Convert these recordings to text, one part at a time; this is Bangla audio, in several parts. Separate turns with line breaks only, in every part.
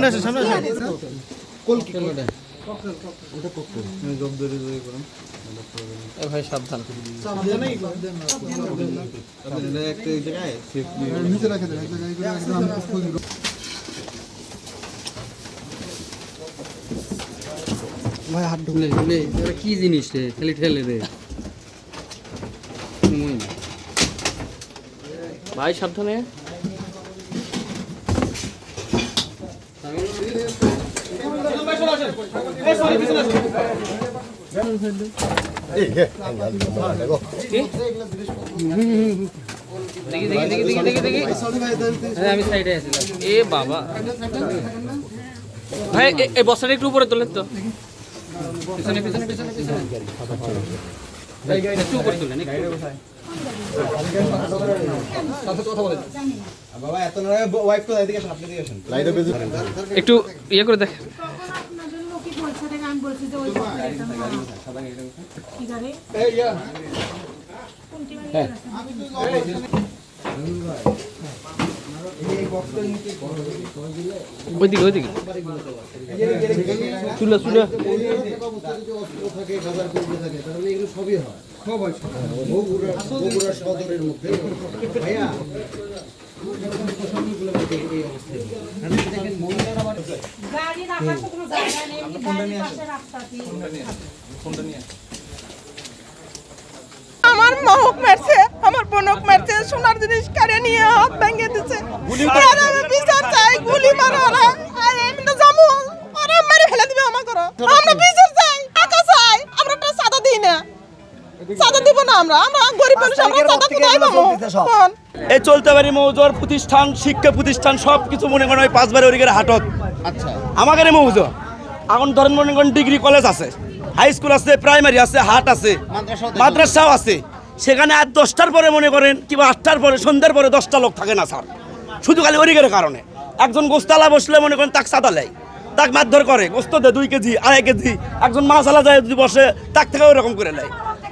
সামনে আসেন সামনে আসেন এ ভাই সাবধান
ভাই হাত ঢুকলে ঢুকলে এটা কি জিনিস রে? খালি ঠেলে রে
ভাই সাবধানে দেখি দেখি দেখি দেখি দেখি দেখি
আরে আমি
এ বাবা ভাই এই বস্তাটা একটু উপরে তোলেন তো
একটু
ইয়ে করে দেখ
বলছে যে ওই কি
ওইদিকে ওইদিকে। চুলা চুলা
গাড়ি গাড়ির পাশে রাস্তাতে
আমার মহক মারছে আমার বোনক মারছে সোনার জিনিস কারে নিয়ে হাত ভেঙে দিছে আর আমি বিচার চাই গুলি মারা ওরা। আর আমি তো যাব। ওরা মেরে ফেলে দিবে আমার ঘর আমরা বিচার চাই টাকা চাই। আমরা সাদা দিই না। সাদা দিব না আমরা। আমরা গরিব মানুষ আমরা সাদা কোথায় পাবো?
এই চলতে পারি মৌজোর প্রতিষ্ঠান শিক্ষা প্রতিষ্ঠান সব কিছু মনে করেন ওই পাঁচবারে ওদিকে হাটত। আচ্ছা। আমাদের এই মৌজো এখন ধরেন মনে করেন ডিগ্রি কলেজ আছে হাই স্কুল আছে প্রাইমারি আছে হাট আছে মাদ্রাসাও আছে। সেখানে আর দশটার পরে মনে করেন কিংবা আটটার পরে সন্ধ্যার পরে দশটা লোক থাকে না স্যার। শুধু খালি ওরিগের কারণে। একজন গোস্তালা বসলে মনে করেন তাক সাদা লেয় তাক মারধর করে গোস্ত দেয় দুই কেজি আড়াই কেজি একজন মাছ আলা যায় যদি বসে তাক থেকে ওরকম করে নেয়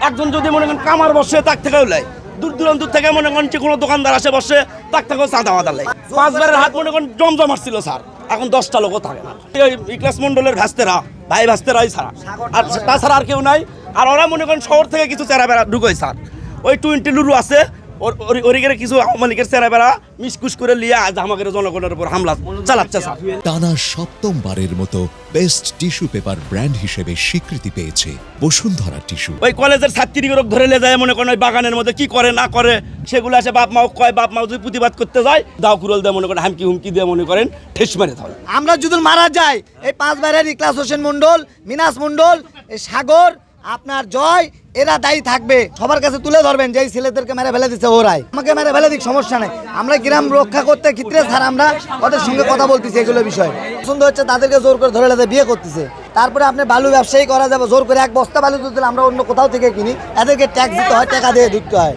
একজন যদি মনে করেন কামার বসে তাক থেকেও নেয় দূর দূরান্ত থেকে মনে করেন যে কোনো দোকানদার আসে বসে তাক থেকেও চাঁদা মাদা লেয় পাঁচবারের হাত মনে করেন জমজম আসছিল স্যার। এখন দশটা লোকও থাকে না। ওই ইকলাস মন্ডলের ভাস্তেরা, ভাই ভাস্তেরাই ছাড়া। আর তাছাড়া আর কেউ নাই। আর ওরা মনে করেন শহর থেকে কিছু চেরা বেড়া ঢুকোয় স্যার ওই টুয়েন্টি লুরু আছে ওরিগের কিছু আওয়ামী লীগের মিসকুস করে লিয়ে আজ আমাদের জনগণের উপর হামলা চালাচ্ছে
টানা সপ্তমবারের মতো বেস্ট টিস্যু পেপার ব্র্যান্ড হিসেবে স্বীকৃতি পেয়েছে বসুন্ধরা টিস্যু।
ওই কলেজের ছাত্রীগুলো ধরে নিয়ে যায় মনে করেন ওই বাগানের মধ্যে কি করে না করে সেগুলো আসে বাপ মাও কয় বাপ মাও যদি প্রতিবাদ করতে যায় দাও কুরল দিয়ে মনে করেন হামকি হুমকি দিয়ে মনে করেন ঠেস মেরে ধরে।
আমরা যদি মারা যাই এই পাঁচ বাইরের ইকলাস হোসেন মন্ডল মিনাস মন্ডল এই সাগর আপনার জয় এরা দায়ী থাকবে। সবার কাছে তুলে ধরবেন যে ছেলেদেরকে মেরে ফেলে দিচ্ছে ওরাই। আমাকে মেরে ফেলে দিক, সমস্যা নেই। আমরা গ্রাম রক্ষা করতে ক্ষেত্রে স্যার, আমরা ওদের সঙ্গে কথা বলতেছি এগুলো বিষয়ে। পছন্দ হচ্ছে তাদেরকে জোর করে ধরে বিয়ে করতেছে। তারপরে আপনি বালু ব্যবসায়ী করা যাবে, জোর করে এক বস্তা বালু দিলে আমরা অন্য কোথাও থেকে কিনি, এদেরকে ট্যাক্স দিতে হয়, টাকা দিয়ে ঢুকতে হয়।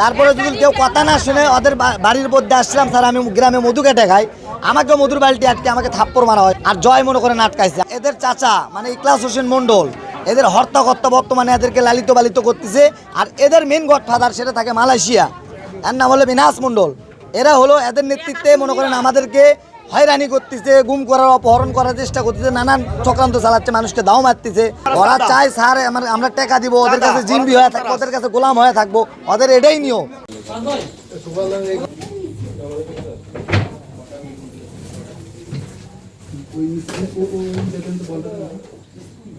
তারপরে যদি কেউ কথা না শুনে ওদের বাড়ির মধ্যে আসলাম, স্যার, আমি গ্রামে মধু কেটে খাই। আমাকে মধুর বালতি আটকে আমাকে থাপ্পড় মারা হয়। আর জয় মনে করে আটকাইছে। এদের চাচা মানে ইকলাস হোসেন মন্ডল এদের হর্তা কর্তা বর্তমানে এদেরকে লালিত পালিত করতেছে, আর এদের মেন গডফাদার সেটা থাকে মালয়েশিয়া। এর নাম হলো বিনাশ মন্ডল এরা হলো এদের নেতৃত্বে মনে করেন আমাদেরকে হয়রানি করতেছে, গুম করার, অপহরণ করার চেষ্টা করতেছে, নানান চক্রান্ত চালাচ্ছে, মানুষকে দাও মারতেছে। ওরা চায়, স্যার আমার টাকা দিব, ওদের কাছে জিম্বি হয়ে থাকব, ওদের কাছে গোলাম হয়ে থাকব, ওদের এটাই নিয়ম।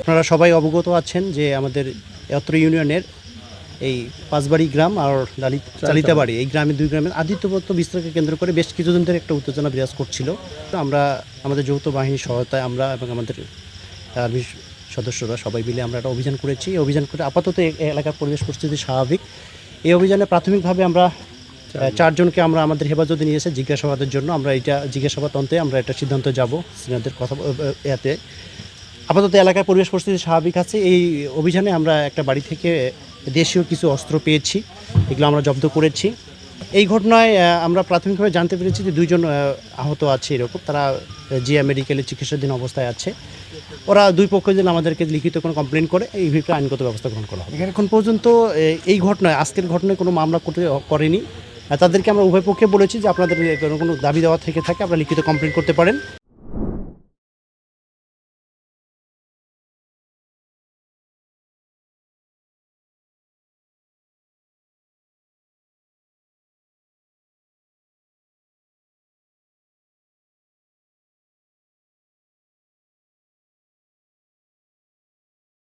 আপনারা সবাই অবগত আছেন যে আমাদের অত্র ইউনিয়নের এই পাঁচবাড়ি গ্রাম আর চালিতাবাড়ি। এই গ্রামে দুই গ্রামের আদিত্যপত্য বিস্তারকে কেন্দ্র করে বেশ কিছুদিন ধরে একটা উত্তেজনা বিরাজ করছিল। তো আমরা আমাদের যৌথ বাহিনীর সহায়তায় আমরা এবং আমাদের আর্মি সদস্যরা সবাই মিলে আমরা একটা অভিযান করেছি। এই অভিযান করে আপাতত এলাকার পরিবেশ পরিস্থিতি স্বাভাবিক। এই অভিযানে প্রাথমিকভাবে আমরা চারজনকে আমরা আমাদের হেফাজতে নিয়ে এসে জিজ্ঞাসাবাদের জন্য আমরা এটা জিজ্ঞাসাবাদ অন্তে আমরা একটা সিদ্ধান্ত যাব সিনিয়রদের কথা এতে আপাতত এলাকার পরিবেশ পরিস্থিতি স্বাভাবিক আছে। এই অভিযানে আমরা একটা বাড়ি থেকে দেশীয় কিছু অস্ত্র পেয়েছি এগুলো আমরা জব্দ করেছি। এই ঘটনায় আমরা প্রাথমিকভাবে জানতে পেরেছি যে দুইজন আহত আছে এরকম। তারা জিয়া মেডিকেলে চিকিৎসাধীন অবস্থায় আছে। ওরা দুই পক্ষ যেন আমাদেরকে লিখিত কোনো কমপ্লেন করে। এই বিষয়ে আইনগত ব্যবস্থা গ্রহণ করা হবে। এখন পর্যন্ত এই ঘটনায় আজকের ঘটনায় কোনো মামলা করতে করেনি। তাদেরকে আমরা উভয় পক্ষে বলেছি যে আপনাদের কোনো দাবি দেওয়া থেকে থাকে, আপনারা লিখিত কমপ্লেন করতে পারেন।